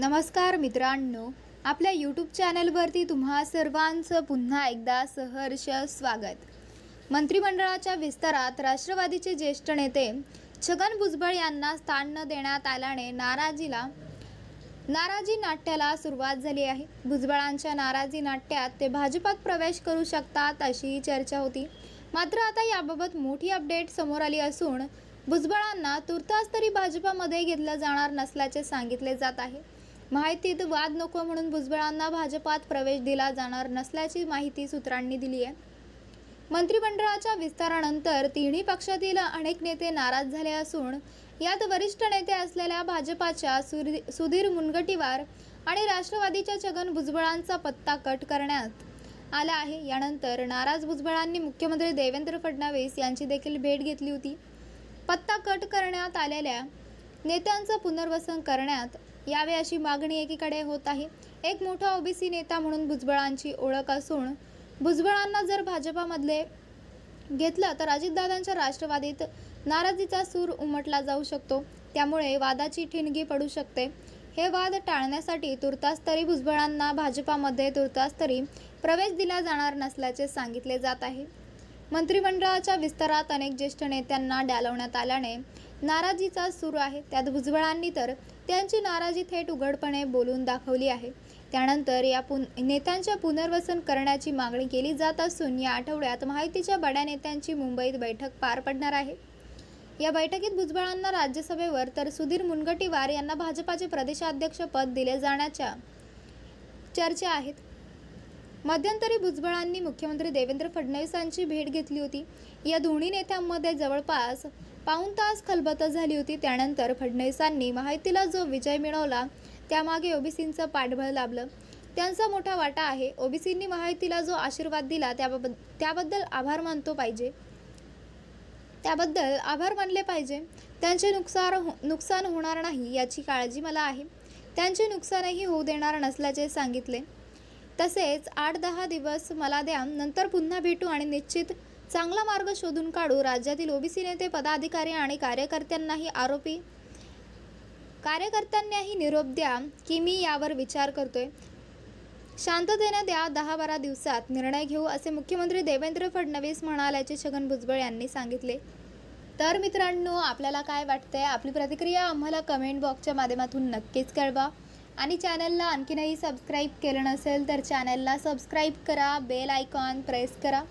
नमस्कार मित्रांनो आपल्या यूट्यूब चॅनलवरती तुम्हा सर्वांचं पुन्हा एकदा सहर्ष स्वागत. मंत्रिमंडळाच्या विस्तारात राष्ट्रवादीचे ज्येष्ठ नेते छगन भुजबळ यांना स्थान न देण्यात आल्याने नाराजीला नाराजी नाट्याला सुरुवात झाली आहे. भुजबळांच्या नाराजी नाट्यात ते भाजपात प्रवेश करू शकतात अशी चर्चा होती. मात्र आता याबाबत मोठी अपडेट समोर आली असून भुजबळांना तुर्तास तरी भाजपामध्ये घेतलं जाणार नसल्याचे सांगितले जात आहे. माहितीत वाद नको म्हणून भुजबळांना भाजपात प्रवेश दिला जाणार नसल्याची माहिती सूत्रांनी दिली आहे. मंत्रिमंडळाच्या विस्तारानंतर तिन्ही पक्षातील अनेक नेते नाराज झाले असून यात वरिष्ठ नेते असलेल्या भाजपाच्या सुरी सुधीर मुनगटीवार आणि राष्ट्रवादीच्या छगन भुजबळांचा पत्ता कट करण्यात आला आहे. यानंतर नाराज भुजबळांनी मुख्यमंत्री देवेंद्र फडणवीस यांची देखील भेट घेतली होती. पत्ता कट करण्यात आलेल्या नेत्यांचं पुनर्वसन करण्यात यावे अशी मागणी एकीकडे होत आहे. एक मोठा ओबीसी नेता म्हणून भुजबळांची ओळख असून भुजबळांना जर भाजपामधले घेतलं तर अजितदादांच्या राष्ट्रवादीत नाराजीचा सूर उमटला जाऊ शकतो. त्यामुळे वादाची ठिणगी पडू शकते. हे वाद टाळण्यासाठी तुर्तास तरी भुजबळांना भाजपामध्ये तुर्तास तरी प्रवेश दिला जाणार नसल्याचे सांगितले जात आहे. मंत्रिमंडळाच्या विस्तारात अनेक ज्येष्ठ नेत्यांना डालवण्यात आल्याने नाराजीचा सूर आहे. त्यात भुजबळांनी तर त्यांची नाराजी थेट उघडपणे बोलून दाखवली आहे. त्यानंतर या पुन नेत्यांच्या पुनर्वसन करण्याची मागणी केली जात असून या आठवड्यात माहितीच्या बड्या नेत्यांची मुंबईत बैठक पार पडणार आहे. या बैठकीत भुजबळांना राज्यसभेवर तर सुधीर मुनगटीवार यांना भाजपाचे प्रदेशाध्यक्ष पद दिले जाण्याच्या चर्चा आहेत. मध्यंतरी भुजबळांनी मुख्यमंत्री देवेंद्र फडणवीसांची भेट घेतली होती. या दोन्ही नेत्यांमध्ये जवळपास पाऊण तास खलबत झाली होती. त्यानंतर फडणवीसांनी माहितीला जो विजय मिळवला त्यामागे ओबीसींचं पाठबळ लाभलं. त्यांचा मोठा वाटा आहे. ओबीसींनी माहितीला जो आशीर्वाद दिला त्याबाबत त्याबद्दल आभार मानतो पाहिजे. त्याबद्दल आभार मानले पाहिजे. त्यांचे नुकसान हो नुकसान होणार नाही याची काळजी मला आहे. त्यांचे नुकसानही होऊ देणार नसल्याचे सांगितले. तसेच आठ दहा दिवस मला द्या नंतर पुन्हा भेटू आणि निश्चित चांगला मार्ग शोधून काढू राज्यातील ओबीसी नेते पदाधिकारी आणि कार्यकर्त्यांनाही आरोपी कार्यकर्त्यांनाही निरोप द्या की मी यावर विचार करतोय. शांततेने द्या दहा बारा दिवसात निर्णय घेऊ असे मुख्यमंत्री देवेंद्र फडणवीस म्हणाल्याचे छगन भुजबळ यांनी सांगितले. तर मित्रांनो आपल्याला काय वाटतंय? आपली प्रतिक्रिया आम्हाला कमेंट बॉक्सच्या माध्यमातून नक्कीच कळवा. आणि चॅनलला आणखीनही सबस्क्राईब केलं नसेल तर चॅनलला सबस्क्राईब करा बेल आयकॉन प्रेस करा.